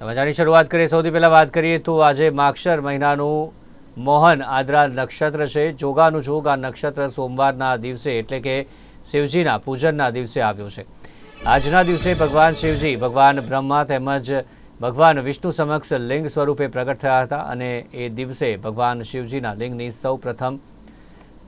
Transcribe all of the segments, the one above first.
સમાચારની શરૂઆત કરીએ. સૌથી પહેલાં વાત કરીએ તો આજે માક્ષર મહિનાનું મોહન આદ્રા નક્ષત્ર છે. જોગાનું જોગ આ નક્ષત્ર સોમવારના દિવસે એટલે કે શિવજીના પૂજનના દિવસે આવ્યો છે. આજના દિવસે ભગવાન શિવજી, ભગવાન બ્રહ્મા તેમજ ભગવાન વિષ્ણુ સમક્ષ લિંગ સ્વરૂપે પ્રગટ થયા હતા અને એ દિવસે ભગવાન શિવજીના લિંગની સૌ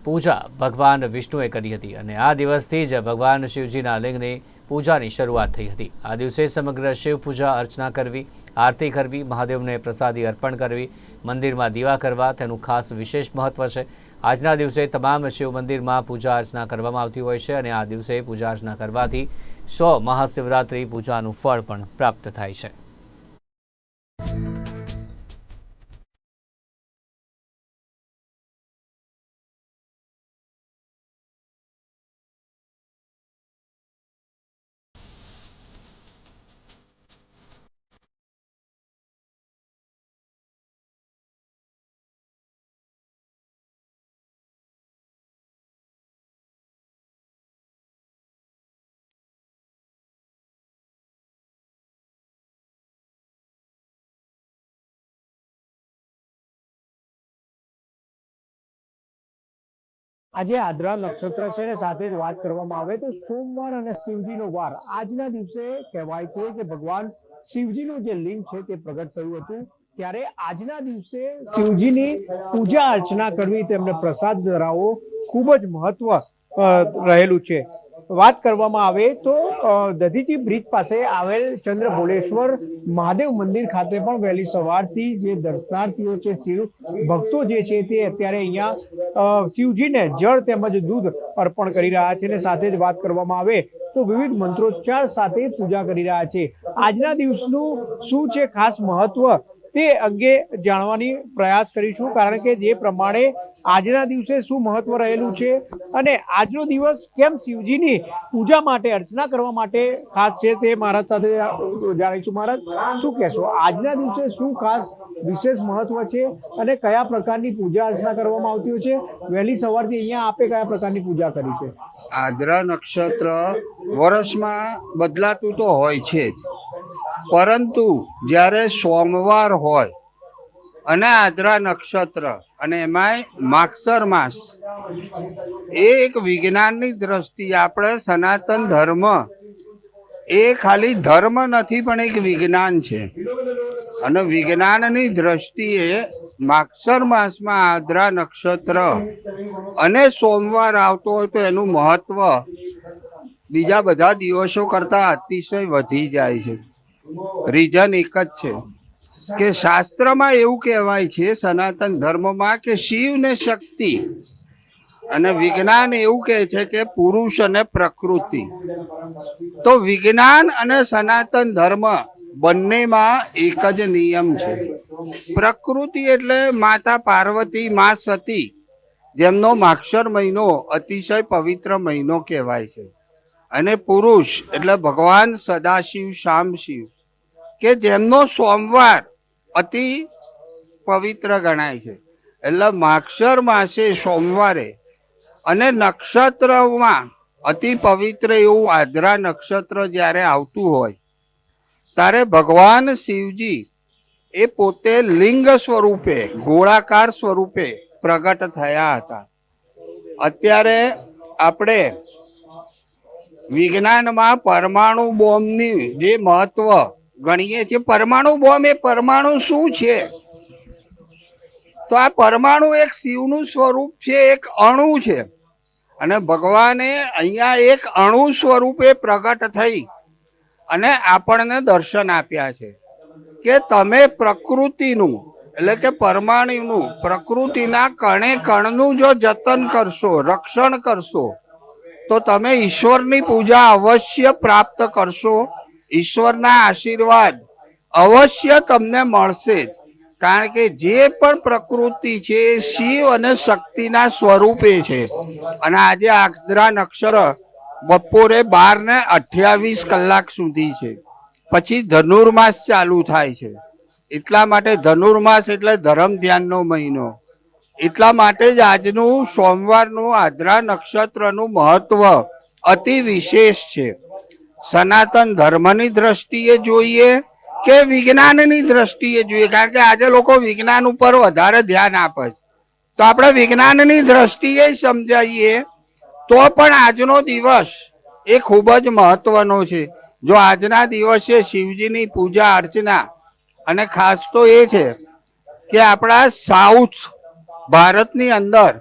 પૂજા ભગવાન વિષ્ણુએ કરી હતી. અને આ દિવસથી જ ભગવાન શિવજીના લિંગની પૂજાની શરૂઆત થઈ હતી. આ દિવસે સમગ્ર શિવ પૂજા અર્ચના કરવી, આરતી કરવી, મહાદેવને પ્રસાદી અર્પણ કરવી, મંદિરમાં દીવા કરવા તેનું ખાસ વિશેષ મહત્વ છે. આજના દિવસે તમામ શિવ મંદિરમાં પૂજા અર્ચના કરવામાં આવતી હોય છે અને આ દિવસે પૂજા અર્ચના કરવાથી સો મહાશિવરાત્રિ પૂજાનું ફળ પણ પ્રાપ્ત થાય છે. આજે આદ્રા નક્ષત્ર છે ને સાથે વાત કરવામાં આવે તો સોમવાર અને શિવજીનો વાર. આજના દિવસે કહેવાય છે કે ભગવાન શિવજીનું જે લિંગ છે તે પ્રગટ થયું હતું. ત્યારે આજના દિવસે શિવજીની પૂજા અર્ચના કરવી તેમને પ્રસાદ ધરાવવો ખૂબ જ મહત્વ રહેલું છે. વાત કરવામાં આવે તો દધીચી બ્રિજ પાસે આવેલ ચંદ્ર ભોલેશ્વર મહાદેવ મંદિર ખાતે પણ વહેલી સવારથી જે દર્શનાર્થીઓ છે, શિવ ભક્તો જે છે તે અત્યારે અહીંયા શિવજીને જળ તેમજ દૂધ અર્પણ કરી રહ્યા છે અને સાથે જ વાત કરવામાં આવે તો વિવિધ મંત્રોચ્ચાર સાથે પૂજા કરી રહ્યા છે. આજના દિવસનું શું છે ખાસ મહત્વ? તે અંગે જાણવાની પ્રયાસ કરીશું, કારણ કે જે પ્રમાણે આજના દિવસે શું મહત્વ રહેલું છે અને આજનો દિવસ કેમ શિવજીની પૂજા માટે અર્ચના કરવા માટે ખાસ છે તે મહારાજ સાથે જાણીશું. મહારાજ, શું કહેશો? આજના દિવસે શું ખાસ વિશેષ મહત્વ છે અને કયા પ્રકારની પૂજા અર્ચના કરવામાં આવતી હોય છે? વહેલી સવારથી અહીંયા આપે કયા પ્રકારની પૂજા કરી છે? આદ્રા નક્ષત્ર વર્ષમાં બદલાતું તો હોય છે જ. પરંતુ જ્યારે સોમવાર હોય અને આદ્રા નક્ષત્ર અને એમાંય માક્ષર માસ, એ એક વિજ્ઞાનની દ્રષ્ટિએ આપણે સનાતન ધર્મ, એ ખાલી ધર્મ નથી પણ એક વિજ્ઞાન છે. અને વિજ્ઞાનની દ્રષ્ટિએ માક્ષર માસમાં આદ્રા નક્ષત્ર અને સોમવાર આવતો હોય તો એનું મહત્વ બીજા બધા દિવસો કરતાં અતિશય વધી જાય છે. રીઝન એક જ છે કે શાસ્ત્રમાં એવું કહેવાય છે, સનાતન ધર્મમાં કે શિવ ને શક્તિ અને વિજ્ઞાન એવું કહે છે કે પુરુષ અને પ્રકૃતિ. તો વિજ્ઞાન અને સનાતન ધર્મ બંનેમાં એક જ નિયમ છે. પ્રકૃતિ એટલે માતા પાર્વતી, મા સતી, જેમનો માક્ષર મહિનો અતિશય પવિત્ર મહિનો કહેવાય છે. અને પુરુષ એટલે ભગવાન સદાશિવ શામશિવ કે જેમનો સોમવાર અતિ પવિત્ર ગણાય છે. એટલે માક્ષર માસે સોમવારે અને નક્ષત્રમાં અતિ પવિત્ર એવું આદ્રા નક્ષત્ર જ્યારે આવતું હોય, ત્યારે ભગવાન શિવજી એ પોતે લિંગ સ્વરૂપે, ગોળાકાર સ્વરૂપે પ્રગટ થયા હતા. અત્યારે આપણે વિજ્ઞાનમાં પરમાણુ બોમ્બની જે મહત્વ ગણીએ છીએ. પરમાણુ બોમ્બ એ પરમાણુ શું છે? તો આ પરમાણુ એક શિવનું સ્વરૂપ છે, એક અણુ છે. અને ભગવાને અહીંયા એક અણુ સ્વરૂપે પ્રગટ થઈ અને આપણને દર્શન આપ્યા છે. કે તમે પ્રકૃતિનું, એટલે કે પરમાણુનું, પ્રકૃતિના કણે કણનું જો જતન કરશો, રક્ષણ કરશો, તો તમે ઈશ્વરની પૂજા અવશ્ય પ્રાપ્ત કરશો. ઈશ્વરના આશીર્વાદ અવશ્ય તમને મળશે કારણ કે જે પણ પ્રકૃતિ છે એ શિવ અને શક્તિના સ્વરૂપે છે. અને આજે આદ્રા નક્ષત્ર બપોરે બાર ને અઠ્યાવીસ કલાક સુધી છે. પછી ધનુર્માસ ચાલુ થાય છે. એટલા માટે ધનુર્માસ એટલે ધર્મ ધ્યાનનો મહિનો. એટલા માટે જ આજનું સોમવારનું આદ્રા નક્ષત્રનું મહત્વ અતિ વિશેષ છે. સનાતન ધર્મની દ્રષ્ટિએ જોઈએ કે વિજ્ઞાનની દ્રષ્ટિએ જોઈએ? કારણ કે આજે લોકો વિજ્ઞાન ઉપર વધારે ધ્યાન આપે છે. તો આપણે વિજ્ઞાનની દ્રષ્ટિએ સમજાવીએ તો પણ આજનો દિવસ એ ખૂબ જ મહત્વનો છે. જો આજના દિવસે શિવજીની પૂજા, અર્ચના અને ખાસ તો એ છે કે આપણા સાઉથ ભારતની અંદર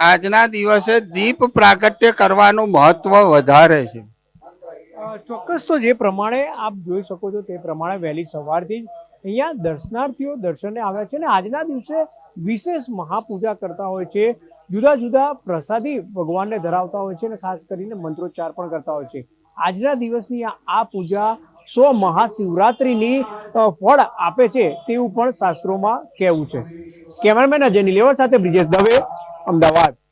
આજના દિવસે દીપ પ્રાગટ્ય કરવાનું મહત્વ વધારે છે. ચોક્કસ તો જે પ્રમાણે આપ જોઈ શકો છો તે પ્રમાણે વહેલી સવારથી જ અહીંયા દર્શનાર્થીઓ દર્શને આવ્યા છે અને આજના દિવસે વિશેષ મહાપૂજા કરતા હોય છે. જુદા જુદા પ્રસાદી ભગવાનને ધરાવતા હોય છે અને ખાસ કરીને મંત્રોચ્ચાર પણ કરતા હોય છે. આજના દિવસની આ- પૂજા સો મહાશિવરાત્રિની ફળ આપે છે તેવું પણ શાસ્ત્રોમાં કહેવું છે. કેમેરામેન અજય નિલેવર સાથે બ્રિજેશ દવે, અમદાવાદ.